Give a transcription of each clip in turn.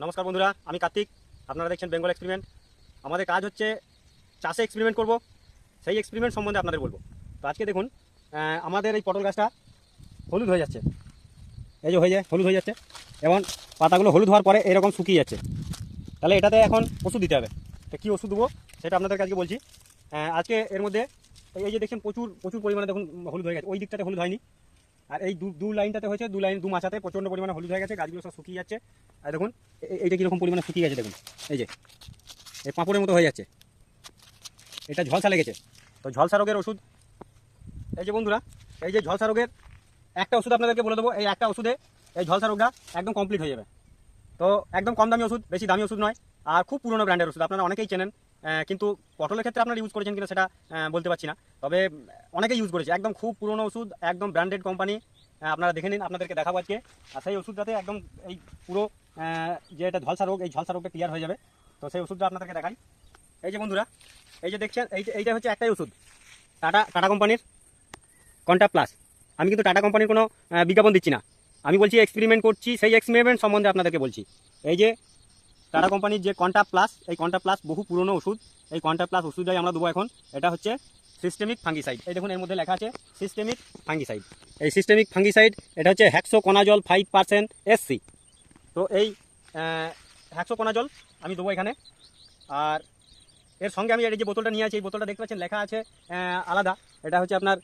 নমস্কার বন্ধুরা, আমি কার্তিক। আপনারা দেখছেন বেঙ্গল এক্সপেরিমেন্ট আমাদের কাজ হচ্ছে চাষে এক্সপেরিমেন্ট করব, সেই এক্সপেরিমেন্ট সম্বন্ধে আপনাদের বলব। তো আজকে দেখুন আমাদের এই পটল গাছটা হলুদ হয়ে যাচ্ছে। এই যে হয়ে যায় হলুদ হয়ে যাচ্ছে। এবং পাতাগুলো হলুদ হওয়ার পরে এরকম শুকিয়ে যাচ্ছে। তাহলে এটাতে এখন ওষুধ দিতে হবে। তো কী ওষুধ দেবো, সেটা আপনাদের কাছে বলছি। আজকে এর মধ্যে, এই- যে দেখছেন প্রচুর প্রচুর পরিমাণে দেখুন হলুদ হয়ে গেছে। ওই দিকটাতে হলুদ হয়নি। আর এই দু লাইনটাতে হয়েছে, দু লাইন, দু মাছাতে প্রচণ্ড পরিমাণে হলুদ হয়ে গেছে, গাছগুলো সব শুকিয়ে যাচ্ছে। আর দেখুন এইটা কীরকম পরিমাণে শুকিয়ে গেছে, দেখুন। এই যে, এই পাঁপড়ের মতো হয়ে যাচ্ছে। এটা ঝলসা লেগেছে। তো ঝলসা রোগের ওষুধ, এই যে বন্ধুরা, এই যে ঝলসা রোগের একটা ওষুধ আপনাদেরকে বলে দেবো, এই একটা ওষুধে এই ঝলসা রোগটা একদম কমপ্লিট হয়ে যাবে। তো একদম কম দামি ওষুধ, বেশি দামি ওষুধ নয়, আর খুব পুরনো ব্র্যান্ডের ওষুধ, আপনারা অনেকেই চেনেন। কিন্তু পটলের ক্ষেত্রে আপনারা ইউজ করেছেন কিনা সেটা বলতে পারছি না। তবে উম, অনেকেই ইউজ করেছে। একদম খুব পুরনো ওষুধ একদম ব্র্যান্ডেড কোম্পানি আপনারা দেখে নিন আপনাদেরকে দেখাবো আজকে। আর সেই ওষুধটাতে একদম এই পুরো যে এটা ঝলসা রোগ এই ঝলসা রোগটা ক্লিয়ার হয়ে যাবে। তো সেই ওষুধটা আপনাদেরকে দেখাই। এই যে বন্ধুরা এই যে দেখছেন এই এইটা হচ্ছে একটাই ওষুধ। টাটা টাটা কোম্পানির কন্টা প্লাস আমি কিন্তু টাটা কোম্পানির কোনো বিজ্ঞাপন দিচ্ছি না। আমি বলছি এক্সপেরিমেন্ট করছি সেই এক্সপেরিমেন্ট সম্বন্ধে আপনাদেরকে বলছি। এই যে টাটা কোম্পানির যে কন্টা প্লাস এই কন্টা প্লাস বহু পুরনো ওষুধ, এই কন্টা প্লাস ওষুধটাই আমরা দেবো এখন। এটা হচ্ছে সিস্টেমিক ফাঙ্গিসাইড এই দেখুন এর মধ্যে লেখা আছে সিস্টেমিক ফাঙ্গিসাইড এই সিস্টেমিক ফাঙ্গিসাইড এটা হচ্ছে hexaconazole five percent SC তো এই হ্যাক্সো কোনাজল আমি দেবো এখানে। আর এর সঙ্গে আমি এই যে বোতলটা নিয়ে আছি, এই বোতলটা দেখতে পাচ্ছেন, লেখা আছে আলাদা। এটা হচ্ছে আপনার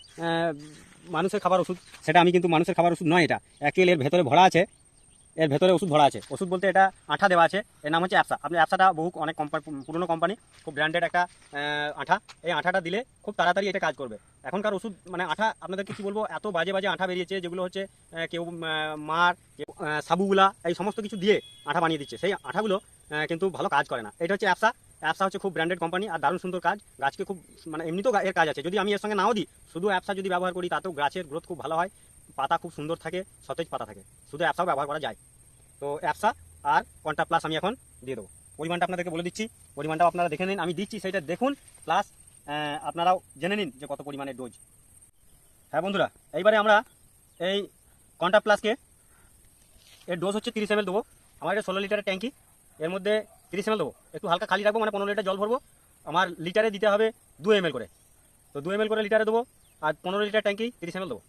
মানুষের খাবার ওষুধ। সেটা আমি কিন্তু মানুষের খাবার ওষুধ নয়, এটা। অ্যাকচুয়ালি এর ভেতরে ভরা আছে। এর ভেতরে ওষুধ ভরা আছে। ওষুধ বলতে এটা আঠা দেওয়া আছে। এর নাম হচ্ছে অ্যাপসা। আপনি অ্যাপসাটা বহু অনেক পুরনো কোম্পানি খুব ব্র্যান্ডেড একটা আঠা। এই আঠাটা দিলে খুব তাড়াতাড়ি এটা কাজ করবে। এখনকার ওষুধ মানে আঠা, আপনাদেরকে কি বলব, এত বাজে বাজে আঠা বেরিয়েছে, যেগুলো হচ্ছে কেউ মার সাবুগুলা, এই সমস্ত কিছু দিয়ে আঠা বানিয়ে দিচ্ছে। সেই আঠাগুলো কিন্তু ভালো কাজ করে না। এটা হচ্ছে অ্যাপসা। অ্যাপসা হচ্ছে খুব ব্র্যান্ডেড কোম্পানি আর দারুণ সুন্দর কাজ। গাছকে খুব মানে এমনিতেও এর কাজ আছে। যদি আমি এর সঙ্গে নাও দিই, শুধু অ্যাপসা যদি ব্যবহার করি, তাতেও গাছের গ্রোথ খুব ভালো হয়। পাতা খুব সুন্দর থাকে, সতেজ পাতা থাকে। শুধু অ্যাপসাও ব্যবহার করা যায়। তো অ্যাপসা আর কন্টা প্লাস আমি এখন দিয়ে দেবো। পরিমাণটা আপনাদেরকে বলে দিচ্ছি। পরিমাণটাও আপনারা দেখে নিন। আমি দিচ্ছি সেটা দেখুন। প্লাস আপনারাও জেনে নিন যে কত পরিমাণের ডোজ। হ্যাঁ বন্ধুরা, এইবারে আমরা এই কন্টা প্লাসকে এর ডোজ হচ্ছে তিরিশ এমএল দেবো। আমার এটা ষোলো লিটারের ট্যাঙ্কি। এর মধ্যে তিরিশ এমএল দেবো। একটু হালকা খালি রাখব মানে পনেরো লিটার জল ভরবো। আমার লিটারে দিতে হবে দু এমএল করে। তো দু এমএল করে লিটারে দেবো আর পনেরো লিটার ট্যাঙ্কি তিরিশ এমএল দেবো।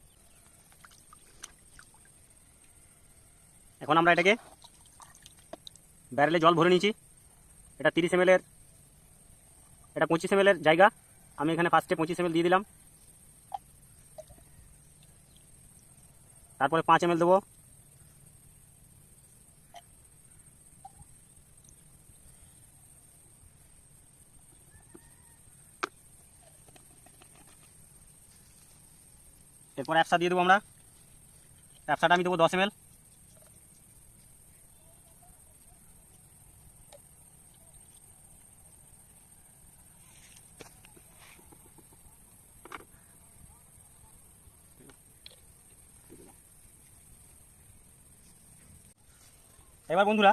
এখন আমরা এটাকে ব্যারেলে জল ভরে নিয়েছি। এটা তিরিশ এমএলের এটা পঁচিশ এমএলের জায়গা। আমি এখানে ফার্স্টে পঁচিশ এমএল দিয়ে দিলাম। তারপরে পাঁচ এমএল দেবো। এরপর অ্যাপসা দিয়ে দেবো আমরা। অ্যাপসাটা আমি দেবো দশ এমএল এবার বন্ধুরা,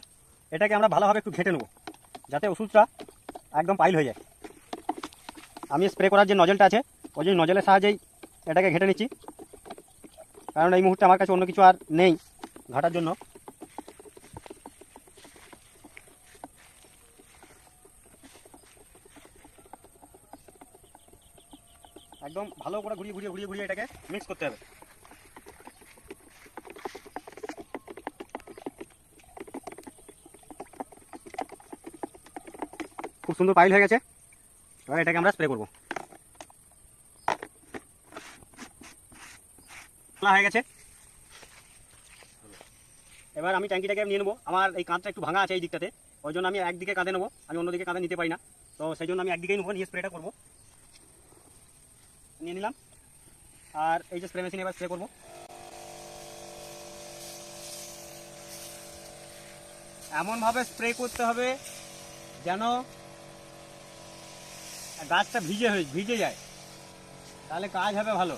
এটাকে আমরা ভালোভাবে একটু ঘেটে নেব, যাতে ওষুধটা একদম পাইল হয়ে যায়। আমি স্প্রে করার যে নজলটা আছে, ওই যে নজলের সাহায্যেই এটাকে ঘেটে নিচ্ছি। কারণ এই মুহূর্তে আমার কাছে অন্য কিছু আর নেই ঘাটার জন্য। একদম ভালো করে ঘুরিয়ে ঘুরিয়ে ঘুরিয়ে ঘুরিয়ে এটাকে মিক্স করতে হবে। সুন্দর পাইল হয়ে গেছে। এবার এটাকে আমরা স্প্রে করব। হয়ে গেছে। এবার আমি ট্যাঙ্কিটাকে নিয়ে নেব। আমার এই কাঁধটা একটু ভাঙা আছে এই দিকটাতে। ওই জন্য আমি একদিকে কাঁধে নেব। আমি অন্যদিকে কাঁধে নিতে পারি না। তো সেই জন্য আমি একদিকেই নেব, নিয়ে স্প্রেটা করব। নিয়ে নিলাম। আর এই যে স্প্রে মেশিন এবার স্প্রে করব। এমনভাবে স্প্রে করতে হবে যেন গাছটা ভিজে হয়ে ভিজে যায়। তাহলে কাজ হবে ভালো।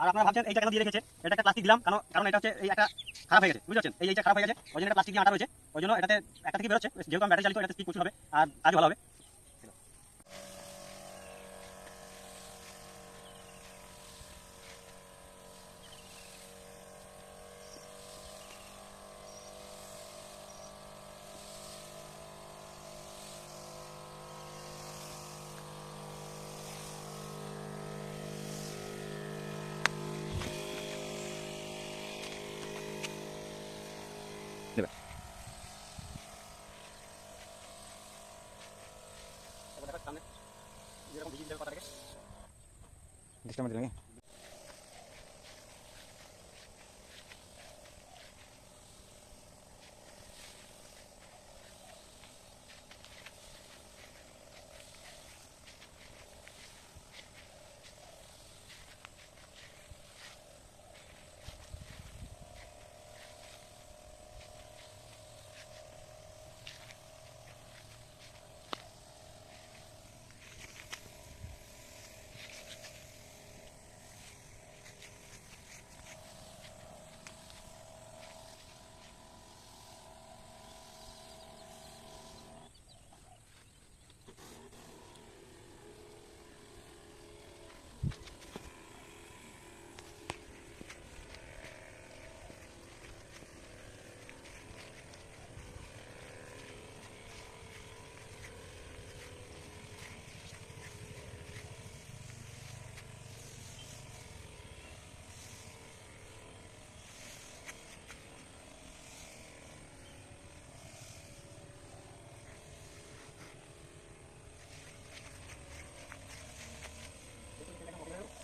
আর আপনারা ভাবছেন এইটা কেন দিয়ে রেখেছে এটা একটা প্লাস্টিক দিলাম কারণ কারণ এটা হচ্ছে এই একটা খারাপ হয়ে গেছে বুঝতে পারছেন এই এইটা খারাপ হয়ে গেছে, ওই জন্য একটা প্লাস্টিক দিয়ে আটা রয়েছে, ওই জন্য এটাতে একটা থেকে বেরোচ্ছে যেহেতু ব্যাটারি চালিত, এটাতে স্পিড প্রচুর হবে, আর কাজ ভালো হবে দেবে এবার দেখো সামনে যেরকম ভিজিয়ে দিলে পাতাটাকে ডিস্টার্ব দিলাম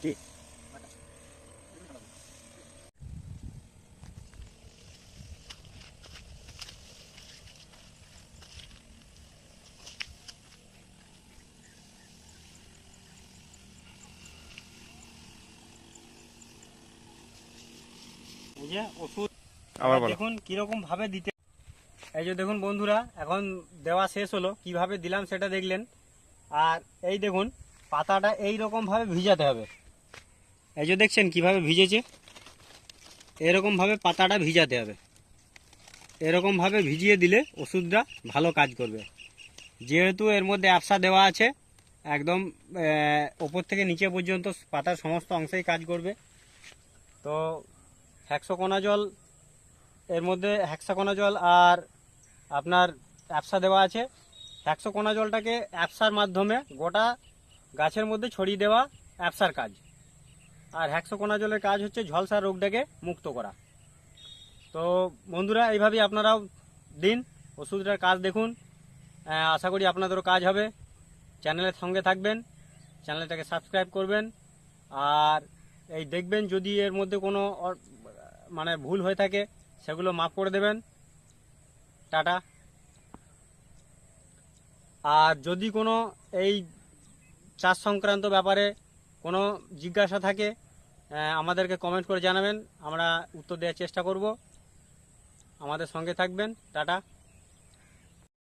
কি? যে ওষুধ আবার দেখুন কীরকম ভাবে দিতে এই যে দেখুন বন্ধুরা এখন দেওয়া শেষ হলো। কীভাবে দিলাম সেটা দেখলেন। আর এই দেখুন পাতাটা এই রকম ভাবে ভিজাতে হবে। এই যে দেখছেন কীভাবে ভিজেছে? এরকম ভাবে পাতাটা ভিজাতে হবে। এরকম ভাবে ভিজিয়ে দিলে ওষুধটা ভালো কাজ করবে। যেহেতু এর মধ্যে অ্যাপসা দেওয়া আছে, একদম ওপর থেকে নিচে পর্যন্ত পাতার সমস্ত অংশেই কাজ করবে। তো হ্যাক্সোকোনাজল এর মধ্যে হ্যাক্সাকোনাজল আর আপনার অ্যাপসা দেওয়া আছে। হ্যাক্সোকোনাজলটাকে অ্যাপসার মাধ্যমে গোটা গাছের মধ্যে ছড়িয়ে দেওয়া অ্যাপসার কাজ। আর হ্যাক্সোকোনাজলের কাজ হচ্ছে ঝলসা রোগটাকে মুক্ত করা। তো বন্ধুরা, এইভাবেই আপনারাও দিন ওষুধটার কাজ দেখুন। আশা করি আপনাদেরও কাজ হবে। চ্যানেলের সঙ্গে থাকবেন, চ্যানেলটাকে সাবস্ক্রাইব করবেন। আর এই দেখবেন যদি এর মধ্যে কোনো মানে ভুল হয়ে থাকে, সেগুলো মাফ করে দেবেন। টাটা। আর যদি কোনো এই চাষ সংক্রান্ত ব্যাপারে কোনো জিজ্ঞাসা থাকে আমাদেরকে কমেন্ট করে জানাবেন। আমরা উত্তর দেওয়ার চেষ্টা করব। আমাদের সঙ্গে থাকবেন। টাটা।